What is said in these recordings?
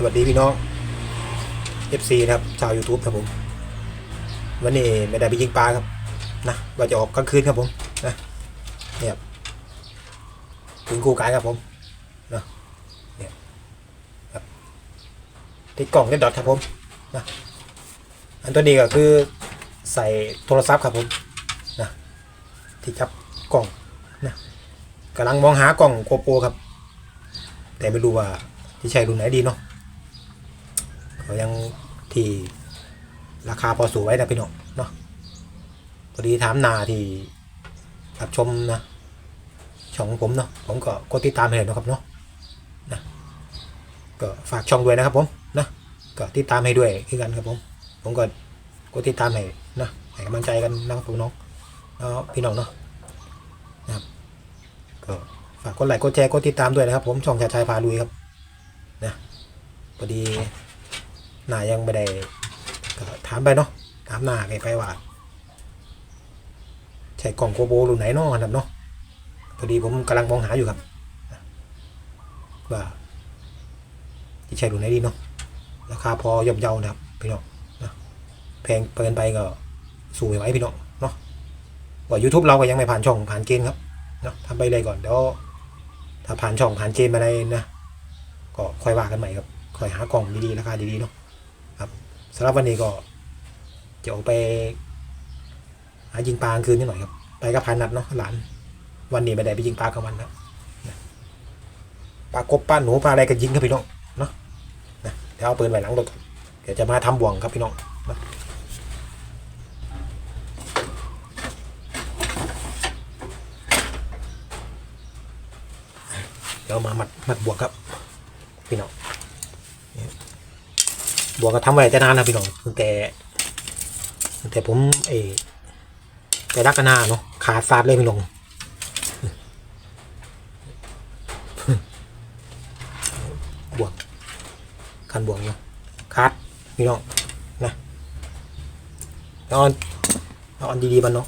สวัสดีพี่น้อง FC นะครับ ชาว YouTube ครับผม วันนี้ไม่ได้ไปยิงปลาครับ นะว่าจะออกกลางคืนครับผมนะเนี่ยถึงกูกายครับผมนะเนี่ยครับติดกล่องได้ดอทครับผมนะอันตัวนี้ก็คือใส่โทรศัพท์ครับผมนะที่จับกล่องนะกำลังมองหากล่องโกโปรครับ แต่ไม่รู้ว่าที่ใช้รุ่นไหนดีเนาะ ยังที่ราคาพอสูงไว้นะพี่น้องเนาะพอดีถามนาที่รับชมนะช่องผมเนาะผมก็กดติดตามให้เลยนะครับเนาะนะก็ฝากช่องด้วยนะครับผมนะก็ติดตามให้ด้วยคือกันครับผม ผมก็กดติดตามให้นะให้กำลังใจกันนะครับพี่น้องเนาะพี่น้องเนาะนะครับก็ฝากกดไลค์กดแชร์กดติดตามด้วยนะครับ ผมช่องชาชายพาลุยครับนะพอดี หนายังไม่ได้ก็ถามไปเนาะถามหน้าไปไปว่าใช่กล่องโกโบรุ่นไหนเนาะครับเนาะพอดีผมกำลังมองหาอยู่ครับว่าจะใช่รุ่นไหนดีเนาะราคาพอย่อมเยานะครับพี่น้องนะแพงเกินไปก็สู้ไม่ไหวพี่น้องเนาะว่า YouTube เราก็ยังไม่ผ่านช่องผ่านเกณฑ์ครับเนาะทำไปเลยก่อนเดี๋ยวถ้าผ่านช่องผ่านเกณฑ์มาได้นะก็ค่อยว่ากันใหม่ครับค่อยหากล่องดีๆราคาดีๆเนาะ ครับสำหรับวันนี้ก็จะออกไปหายิงปลาคืนนิดหน่อยครับ ไปกับพานัดเนาะหลาน วันนี้ไม่ได้ไปยิงปลากลางวันนะปลากบปลาหนูปลาอะไรก็ยิงครับพี่น้องเนาะนะเดี๋ยวเอาปืนไว้หลังรถเดี๋ยวจะมาทำบ่วงครับพี่น้องนะเดี๋ยวมามัดมัดบ่วงครับ พี่น้อง บวกก็ทำไว้จะนานนะพี่น้องตั้งแต่ตั้งแต่ผมเออไปรักกันนาเนาะขาดฟาดเลยพี่น้องบวกคันบวกเนาะขาดพี่น้องนะเอาอันอนดีๆมันเนาะ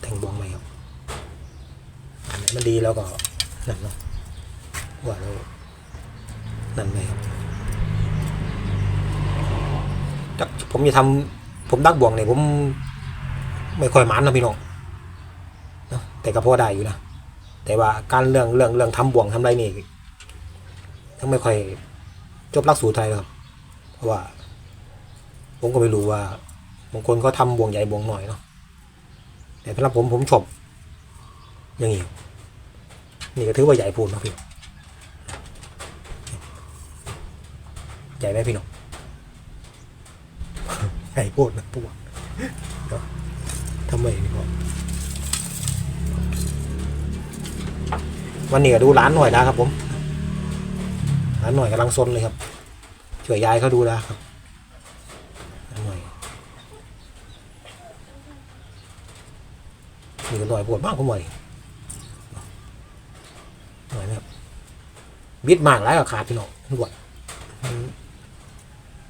แต่งบวงใหมครับอันไหนมันดีแล้วก็นั่นเนาะว่าเรา นั่นไหมครับจักผมจะทำผมดักบ่วงเนี่ยผม ไม่ค่อยหมันนะพี่น้องนะแต่ก็พอได้อยู่นะแต่ว่าการเรื่องเรื่องเรื่องทำบ่วงทำอะไรนี่ยังไม่ค่อยจบลักสูตรไทยครับ เพราะว่า ผมก็ไม่รู้ว่าบางคนเขาทำบ่วงใหญ่บ่วงหน่อยเนาะแต่สำหรับผมผมชอบอย่างนี้นี่ก็ถือว่าใหญ่พูนนะพี่น้องให ญ่ไหมพี่น้องใหญ่พูดนะพวกทำไมพี่น้องวันนี้ก็ดูร้านหน่อยนะครับผมร้านหน่อยกำลังซนเลยครับช่วยยายเขาดูนะครับร้านหน่อยนี่ก็หน่อยปวดมากผมหน่อยหน่อยนะครับบิดมากหลายกับขาดพี่น้องรวด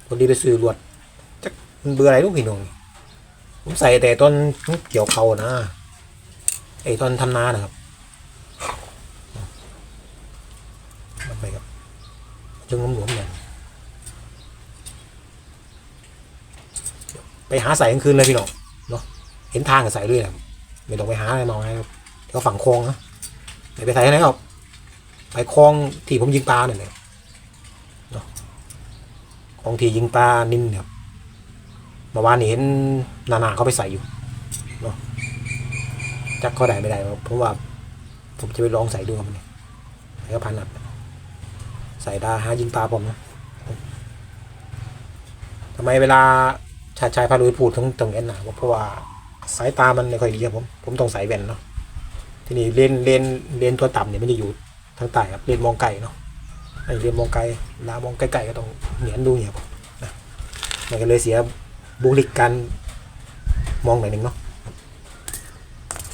คนดีไปซื้อรวดจักมันเบื่ออะไรลูกพี่น้องผมใส่แต่ต้นเกี่ยวเขานะไอ้ต้นทำนานะครับมันไปครับจึงหลวมๆเนี่ยไปหาใส่กลางคืนเลยพี่น้องเนาะเห็นทางก็ใส่ด้วยนะครับไม่ต้องไปหาอะไรมองนะครับเดี๋ยวฝั่งโค้งนะไม่ไปใส่ไหนหรอกไปคลองที่ผมยิงปลาเนี่ยเลย คลองทียิงปลานินเนี่ยครับเมื่อวานีเห็นนานาเขาไปใส่อยู่เนาะจักเขาได้ไม่ได้เพราะว่าผมจะไปลองใส่ดูครับเนี่ยใส่กระพันนัดใส่ดาหายิงปลาผมนะทำไมเวลาชาชายพาลุยพูดถึงตรงนี้นะเพราะว่าสายตามันไม่ค่อยดีครับผมผมต้องใส่แว่นเนาะทีนี้เลนเลนเลนตัวต่ำเนี่ยมันจะอยู่ทางใต้ครับเรนมองไก่เนาะ ไอเรียนมองไกลลามองไกลๆก็ต้องเหนียนดูเนี่ยบนะมันก็เลยเสียบุคลิกการมองหน่อยหนึ่งเนาะ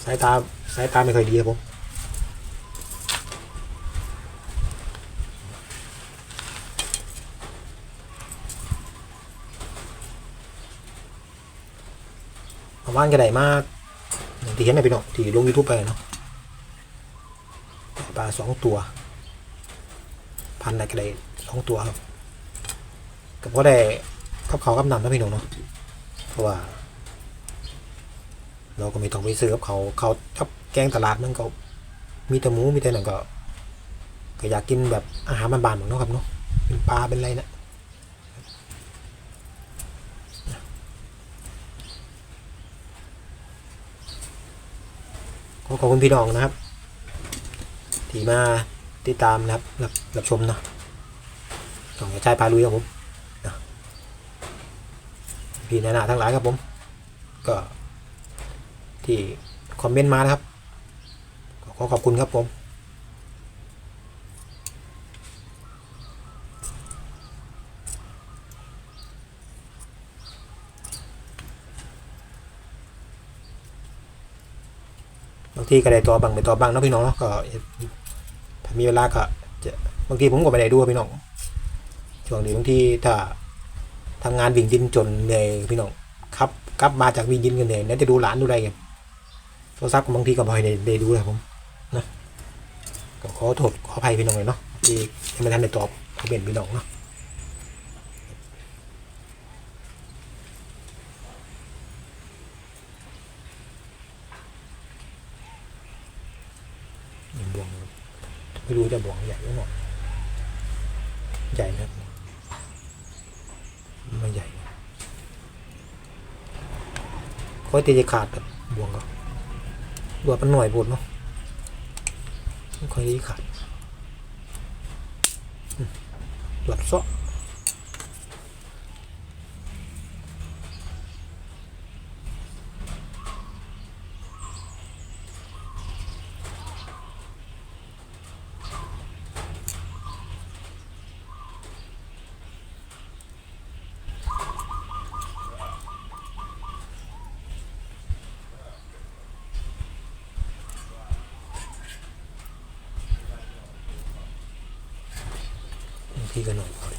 สายตาสายตาไม่ค่อยดีครับผมประมาณก็ได้มากอย่างที่เห็นในพี่น้องที่ลงยูทูบไปเนาะปลาสองตัว พันได้ก็ได้สองตัวครับก็พอได้กับเขากับนำนะพี่น้องเนาะเพราะว่า เราก็ไม่ต้องไปซื้อกับเขาเขาชอบแกงตลาดมันก็มีแต่หมูมีแต่หนังก็ ก็อยากกินแบบอาหารบ้านๆเหมือนเนาะครับเนาะเป็นปลาเป็นอะไรนะขอขอบคุณพี่น้องนะครับ ที่มา ติดตามนะครับรับรับชมเนาะช่องกระจายพาลุยครับผมนะพี่นานาทั้งหลายครับผม ก็ที่คอมเมนต์มานะครับ ขอขอบคุณครับผมบางที่ก็ได้ตัวบางไม่ตัวบางนะพี่น้องเนาะก็ มีเวลาก็จะบางทีผมก็ไม่ได้ดูพี่น้องช่วงนี้บางทีถ้าทำงานวิ่งยินจนเหนื่อยพี่น้องครับกลับมาจากวิ่งยินกันเหนื่อยนั่นจะดูหลานดูอะไรกันโทรศัพท์บางทีก็บ่อยได้ได้ดูเลยผมนะก็ขอโทษขออภัยพี่น้องเลยเนาะที่ยังไม่ทันได้ตอบเขาเป็นพี่น้องเนาะนี่บวง ดูจะบวงใหญ่หรือเปล่าใหญ่ครับไม่ใหญ่ค่อยตีจะขาดแบบบวงก็บวงมันหน่วยบดเนาะค่อยตีขาดหลับซาง ทีก็หน่อยพอดี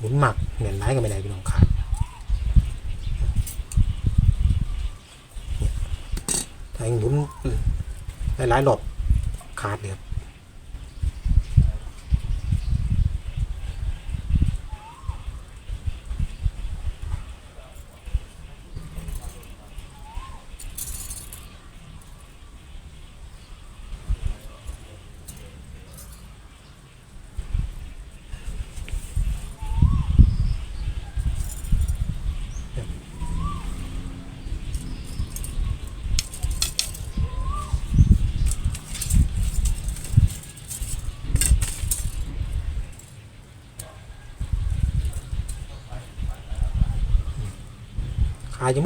หมุนหมักเหมือนไม้ก็ไม่ได้พี่น้องขาด ถ้าอย่าง หมุนหลายๆรอบขาดเลยครับ ขายจ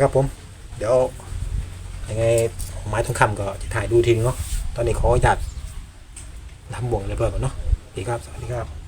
ครับผม เดี๋ยวยังไงไม้ทองคำก็จะถ่ายดูทิ้งเนาะตอนนี้ขออนุญาตทำบ่วงเลยเพื่อนก่อนเนาะดีครับ สวัสดีครับ